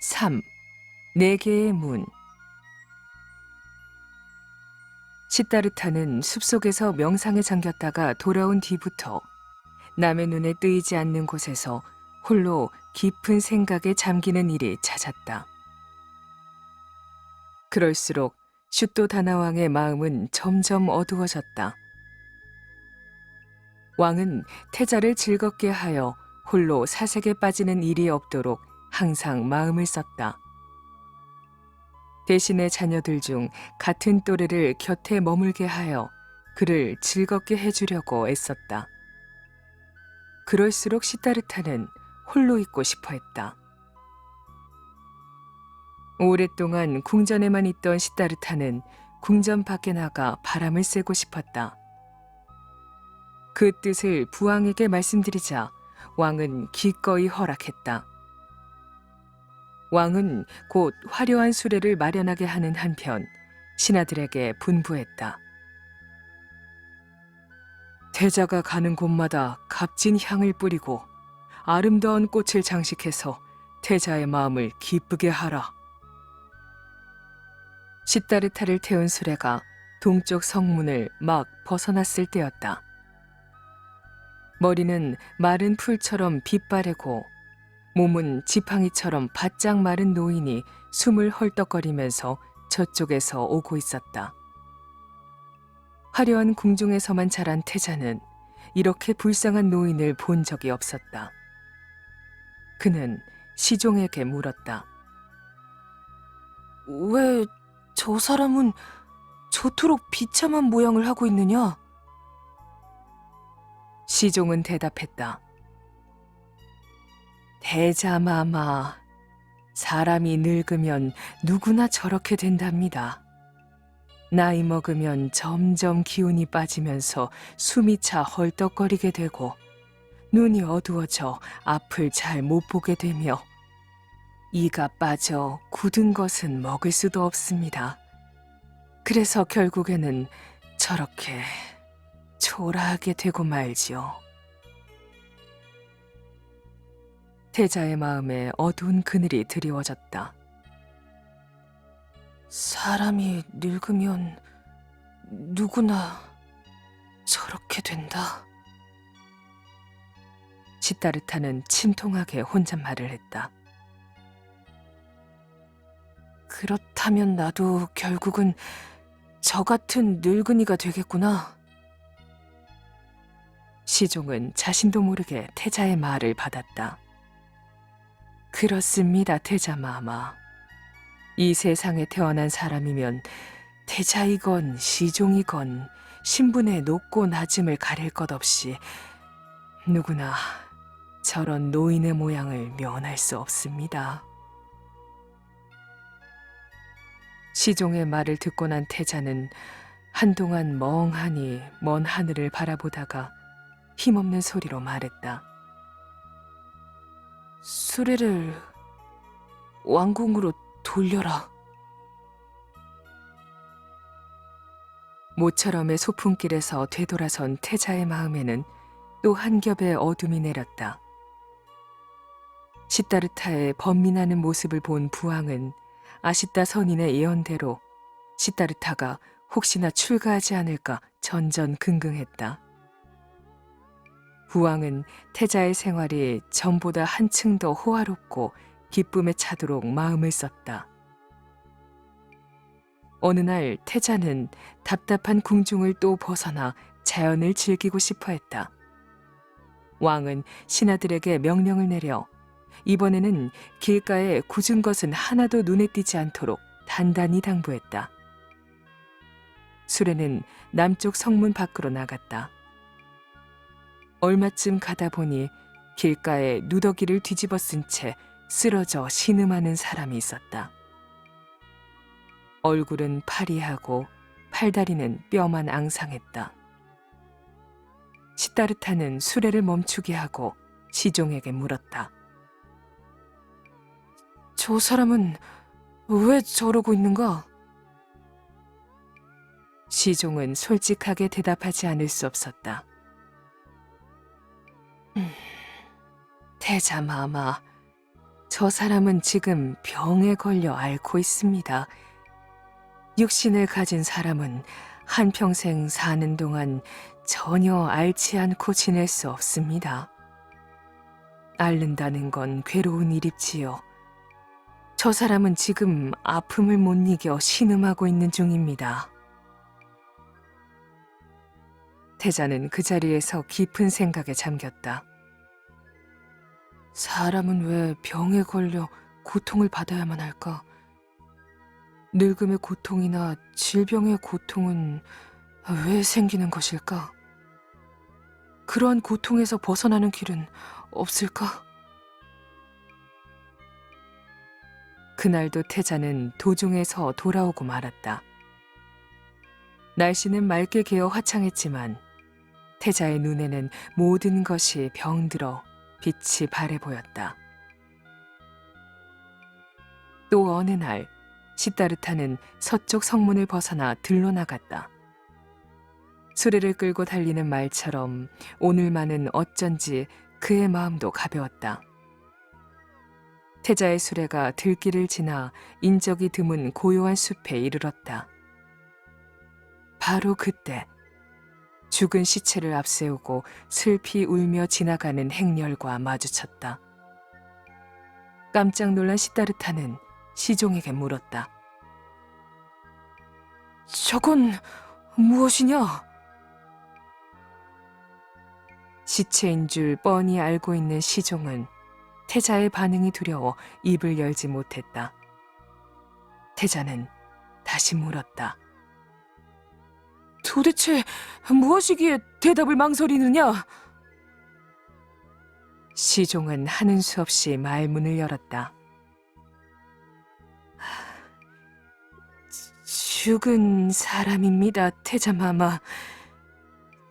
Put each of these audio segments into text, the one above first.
3. 네 개의 문 시타르타는 숲속에서 명상에 잠겼다가 돌아온 뒤부터 남의 눈에 뜨이지 않는 곳에서 홀로 깊은 생각에 잠기는 일이 잦았다. 그럴수록 슈또 다나왕의 마음은 점점 어두워졌다. 왕은 태자를 즐겁게 하여 홀로 사색에 빠지는 일이 없도록 항상 마음을 썼다. 대신에 자녀들 중 같은 또래를 곁에 머물게 하여 그를 즐겁게 해주려고 애썼다. 그럴수록 시타르타는 홀로 있고 싶어 했다. 오랫동안 궁전에만 있던 시타르타는 궁전 밖에 나가 바람을 쐬고 싶었다. 그 뜻을 부왕에게 말씀드리자 왕은 기꺼이 허락했다. 왕은 곧 화려한 수레를 마련하게 하는 한편 신하들에게 분부했다. 태자가 가는 곳마다 값진 향을 뿌리고 아름다운 꽃을 장식해서 태자의 마음을 기쁘게 하라. 시타르타를 태운 수레가 동쪽 성문을 막 벗어났을 때였다. 머리는 마른 풀처럼 빛바래고 몸은 지팡이처럼 바짝 마른 노인이 숨을 헐떡거리면서 저쪽에서 오고 있었다. 화려한 궁중에서만 자란 태자는 이렇게 불쌍한 노인을 본 적이 없었다. 그는 시종에게 물었다. 왜 저 사람은 저토록 비참한 모양을 하고 있느냐? 시종은 대답했다. 대자마마, 사람이 늙으면 누구나 저렇게 된답니다. 나이 먹으면 점점 기운이 빠지면서 숨이 차 헐떡거리게 되고 눈이 어두워져 앞을 잘 못 보게 되며 이가 빠져 굳은 것은 먹을 수도 없습니다. 그래서 결국에는 저렇게 초라하게 되고 말지요. 태자의 마음에 어두운 그늘이 드리워졌다. 사람이 늙으면 누구나 저렇게 된다. 시타르타는 침통하게 혼잣말을 했다. 그렇다면 나도 결국은 저 같은 늙은이가 되겠구나. 시종은 자신도 모르게 태자의 말을 받았다. 그렇습니다, 태자마마. 이 세상에 태어난 사람이면 태자이건 시종이건 신분의 높고 낮음을 가릴 것 없이 누구나 저런 노인의 모양을 면할 수 없습니다. 시종의 말을 듣고 난 태자는 한동안 멍하니 먼 하늘을 바라보다가 힘없는 소리로 말했다. 수레를 왕궁으로 돌려라. 모처럼의 소풍길에서 되돌아선 태자의 마음에는 또 한 겹의 어둠이 내렸다. 시타르타의 번민하는 모습을 본 부왕은 아시타 선인의 예언대로 시타르타가 혹시나 출가하지 않을까 전전긍긍했다. 부왕은 태자의 생활이 전보다 한층 더 호화롭고 기쁨에 차도록 마음을 썼다. 어느 날 태자는 답답한 궁중을 또 벗어나 자연을 즐기고 싶어 했다. 왕은 신하들에게 명령을 내려 이번에는 길가에 굳은 것은 하나도 눈에 띄지 않도록 단단히 당부했다. 수레는 남쪽 성문 밖으로 나갔다. 얼마쯤 가다 보니 길가에 누더기를 뒤집어 쓴 채 쓰러져 신음하는 사람이 있었다. 얼굴은 파리하고 팔다리는 뼈만 앙상했다. 시타르타는 수레를 멈추게 하고 시종에게 물었다. 저 사람은 왜 저러고 있는가? 시종은 솔직하게 대답하지 않을 수 없었다. 음, 태자마마, 저 사람은 지금 병에 걸려 앓고 있습니다. 육신을 가진 사람은 한평생 사는 동안 전혀 앓지 않고 지낼 수 없습니다. 앓는다는 건 괴로운 일입지요. 저 사람은 지금 아픔을 못 이겨 신음하고 있는 중입니다. 태자는 그 자리에서 깊은 생각에 잠겼다. 사람은 왜 병에 걸려 고통을 받아야만 할까? 늙음의 고통이나 질병의 고통은 왜 생기는 것일까? 그러한 고통에서 벗어나는 길은 없을까? 그날도 태자는 도중에서 돌아오고 말았다. 날씨는 맑게 개어 화창했지만 태자의 눈에는 모든 것이 병들어 빛이 바래 보였다. 또 어느 날 시다르타는 서쪽 성문을 벗어나 들러 나갔다. 수레를 끌고 달리는 말처럼 오늘만은 어쩐지 그의 마음도 가벼웠다. 태자의 수레가 들길을 지나 인적이 드문 고요한 숲에 이르렀다. 바로 그때 죽은 시체를 앞세우고 슬피 울며 지나가는 행렬과 마주쳤다. 깜짝 놀란 시다르타는 시종에게 물었다. 저건 무엇이냐? 시체인 줄 뻔히 알고 있는 시종은 태자의 반응이 두려워 입을 열지 못했다. 태자는 다시 물었다. 도대체 무엇이기에 대답을 망설이느냐? 시종은 하는 수 없이 말문을 열었다. 죽은 사람입니다, 태자마마.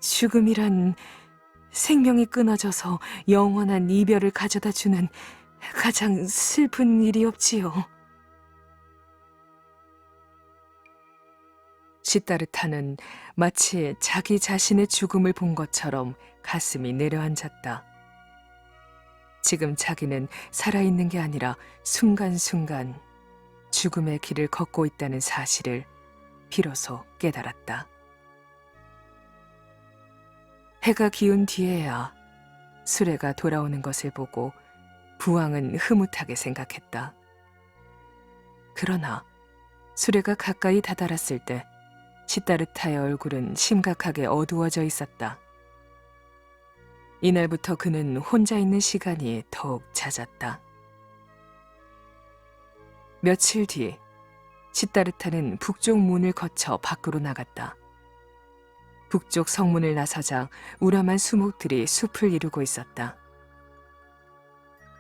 죽음이란 생명이 끊어져서 영원한 이별을 가져다 주는 가장 슬픈 일이었지요. 시다르타는 마치 자기 자신의 죽음을 본 것처럼 가슴이 내려앉았다. 지금 자기는 살아있는 게 아니라 순간순간 죽음의 길을 걷고 있다는 사실을 비로소 깨달았다. 해가 기운 뒤에야 수레가 돌아오는 것을 보고 부왕은 흐뭇하게 생각했다. 그러나 수레가 가까이 다다랐을 때 시다르타의 얼굴은 심각하게 어두워져 있었다. 이날부터 그는 혼자 있는 시간이 더욱 잦았다. 며칠 뒤 시다르타는 북쪽 문을 거쳐 밖으로 나갔다. 북쪽 성문을 나서자 우람한 수목들이 숲을 이루고 있었다.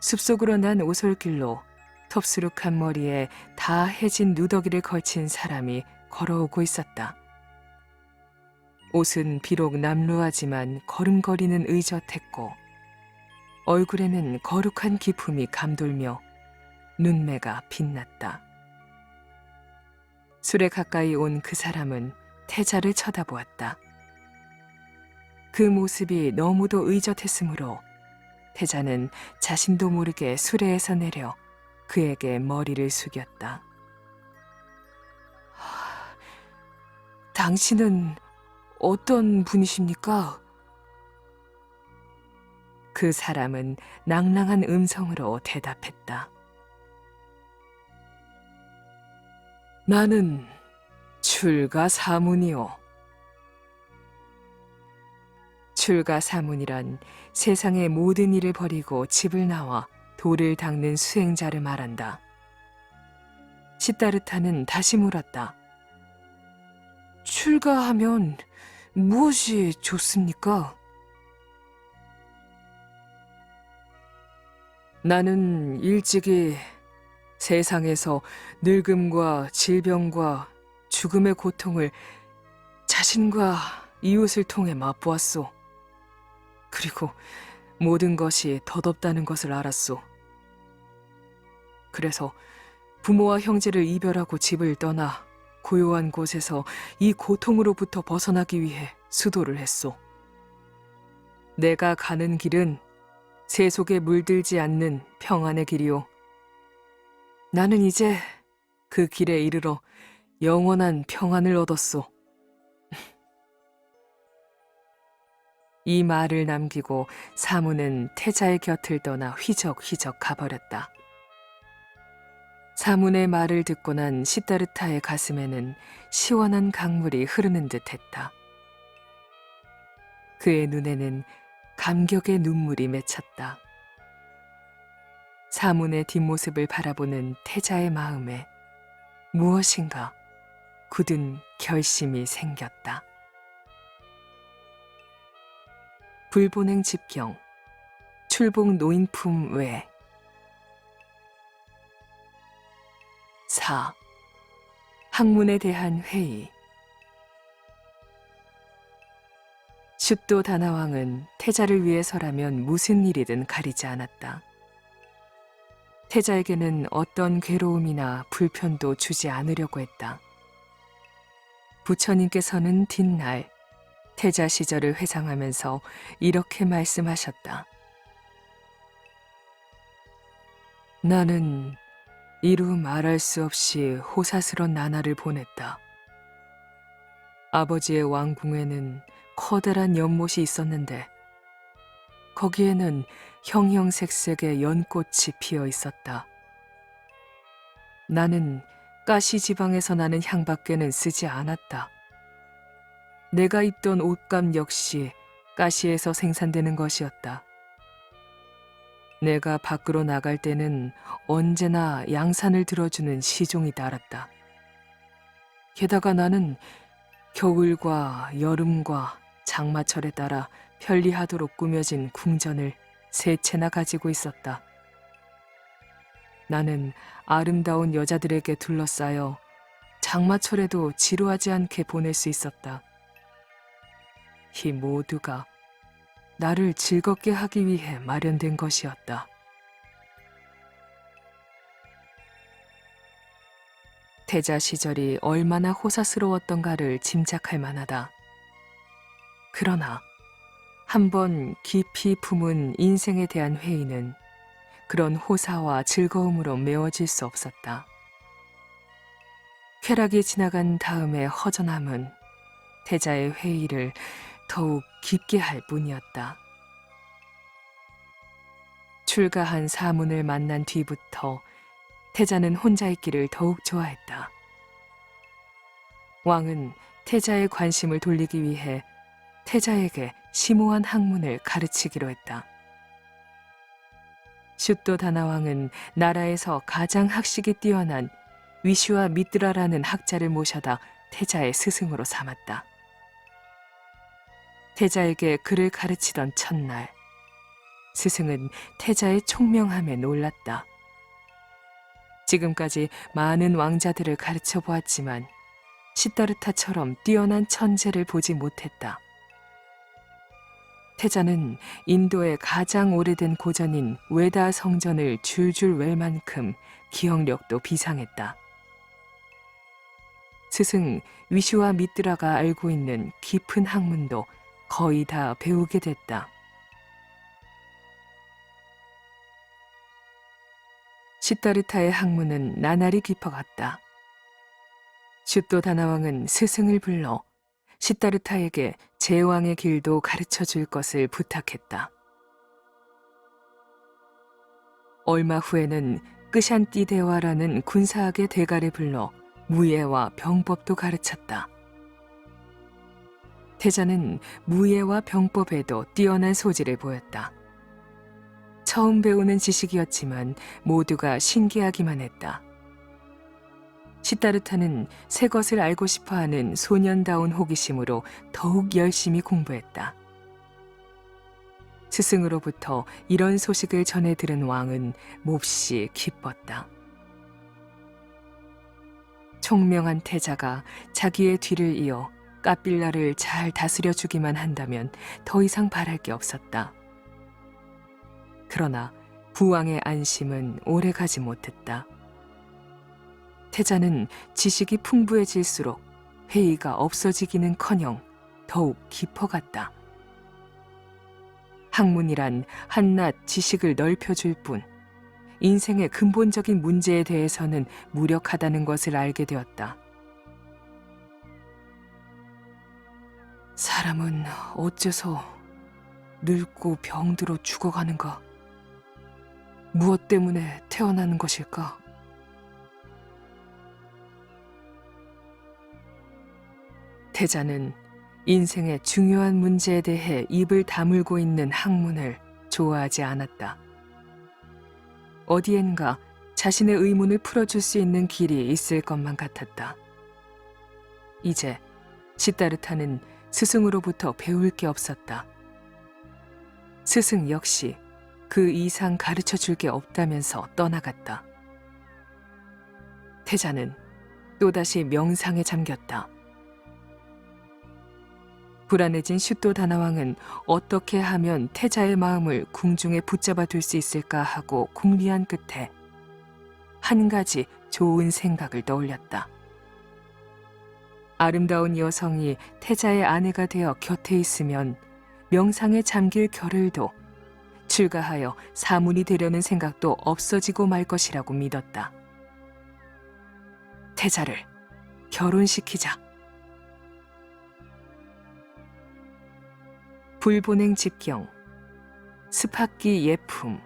숲속으로 난 오솔길로 텁수룩한 머리에 다 해진 누더기를 걸친 사람이 걸어오고 있었다. 옷은 비록 남루하지만 걸음걸이는 의젓했고 얼굴에는 거룩한 기품이 감돌며 눈매가 빛났다. 술에 가까이 온 그 사람은 태자를 쳐다보았다. 그 모습이 너무도 의젓했으므로 태자는 자신도 모르게 수레에서 내려 그에게 머리를 숙였다. 당신은 어떤 분이십니까? 그 사람은 낭랑한 음성으로 대답했다. 나는 출가 사문이요. 출가 사문이란 세상의 모든 일을 버리고 집을 나와 돌을 닦는 수행자를 말한다. 시다르타는 다시 물었다. 출가하면 무엇이 좋습니까? 나는 일찍이 세상에서 늙음과 질병과 죽음의 고통을 자신과 이웃을 통해 맛보았소. 그리고 모든 것이 덧없다는 것을 알았소. 그래서 부모와 형제를 이별하고 집을 떠나 고요한 곳에서 이 고통으로부터 벗어나기 위해 수도를 했소. 내가 가는 길은 세 속에 물들지 않는 평안의 길이요. 나는 이제 그 길에 이르러 영원한 평안을 얻었소. 이 말을 남기고 사문은 태자의 곁을 떠나 휘적휘적 가버렸다. 사문의 말을 듣고 난 시다르타의 가슴에는 시원한 강물이 흐르는 듯 했다. 그의 눈에는 감격의 눈물이 맺혔다. 사문의 뒷모습을 바라보는 태자의 마음에 무엇인가 굳은 결심이 생겼다. 불보냉 집경, 출봉 노인품 외 4. 학문에 대한 회의 슛도 다나왕은 태자를 위해서라면 무슨 일이든 가리지 않았다. 태자에게는 어떤 괴로움이나 불편도 주지 않으려고 했다. 부처님께서는 뒷날 태자 시절을 회상하면서 이렇게 말씀하셨다. 나는 이루 말할 수 없이 호사스런 나날을 보냈다. 아버지의 왕궁에는 커다란 연못이 있었는데 거기에는 형형색색의 연꽃이 피어 있었다. 나는 가시 지방에서 나는 향밖에는 쓰지 않았다. 내가 입던 옷감 역시 가시에서 생산되는 것이었다. 내가 밖으로 나갈 때는 언제나 양산을 들어주는 시종이 따랐다. 게다가 나는 겨울과 여름과 장마철에 따라 편리하도록 꾸며진 궁전을 세 채나 가지고 있었다. 나는 아름다운 여자들에게 둘러싸여 장마철에도 지루하지 않게 보낼 수 있었다. 이 모두가 나를 즐겁게 하기 위해 마련된 것이었다. 태자 시절이 얼마나 호사스러웠던가를 짐작할 만하다. 그러나 한번 깊이 품은 인생에 대한 회의는 그런 호사와 즐거움으로 메워질 수 없었다. 쾌락이 지나간 다음의 허전함은 태자의 회의를 더욱 깊게 할 뿐이었다. 출가한 사문을 만난 뒤부터 태자는 혼자 있기를 더욱 좋아했다. 왕은 태자의 관심을 돌리기 위해 태자에게 심오한 학문을 가르치기로 했다. 슛도 다나왕은 나라에서 가장 학식이 뛰어난 위슈와 미드라라는 학자를 모셔다 태자의 스승으로 삼았다. 태자에게 글을 가르치던 첫날, 스승은 태자의 총명함에 놀랐다. 지금까지 많은 왕자들을 가르쳐 보았지만 시다르타처럼 뛰어난 천재를 보지 못했다. 태자는 인도의 가장 오래된 고전인 외다 성전을 줄줄 외 만큼 기억력도 비상했다. 스승 위슈와 미드라가 알고 있는 깊은 학문도 거의 다 배우게 됐다. 시다르타의 학문은 나날이 깊어갔다. 슛도 다나왕은 스승을 불러 시다르타에게 제왕의 길도 가르쳐 줄 것을 부탁했다. 얼마 후에는 끄샨띠 대화라는 군사학의 대가를 불러 무예와 병법도 가르쳤다. 태자는 무예와 병법에도 뛰어난 소질을 보였다. 처음 배우는 지식이었지만 모두가 신기하기만 했다. 시타르타는 새 것을 알고 싶어 하는 소년다운 호기심으로 더욱 열심히 공부했다. 스승으로부터 이런 소식을 전해 들은 왕은 몹시 기뻤다. 총명한 태자가 자기의 뒤를 이어 까빌라를 잘 다스려 주기만 한다면 더 이상 바랄 게 없었다. 그러나 부왕의 안심은 오래 가지 못했다. 태자는 지식이 풍부해질수록 회의가 없어지기는 커녕 더욱 깊어갔다. 학문이란 한낱 지식을 넓혀줄 뿐 인생의 근본적인 문제에 대해서는 무력하다는 것을 알게 되었다. 사람은 어째서 늙고 병들어 죽어가는가? 무엇 때문에 태어나는 것일까? 태자는 인생의 중요한 문제에 대해 입을 다물고 있는 학문을 좋아하지 않았다. 어디엔가 자신의 의문을 풀어줄 수 있는 길이 있을 것만 같았다. 이제 시다르타는 스승으로부터 배울 게 없었다. 스승 역시 그 이상 가르쳐 줄 게 없다면서 떠나갔다. 태자는 또다시 명상에 잠겼다. 불안해진 슈또 다나왕은 어떻게 하면 태자의 마음을 궁중에 붙잡아 둘 수 있을까 하고 궁리한 끝에 한 가지 좋은 생각을 떠올렸다. 아름다운 여성이 태자의 아내가 되어 곁에 있으면 명상에 잠길 겨를도 출가하여 사문이 되려는 생각도 없어지고 말 것이라고 믿었다. 태자를 결혼시키자. 불보냉 집경, 스파기 예품,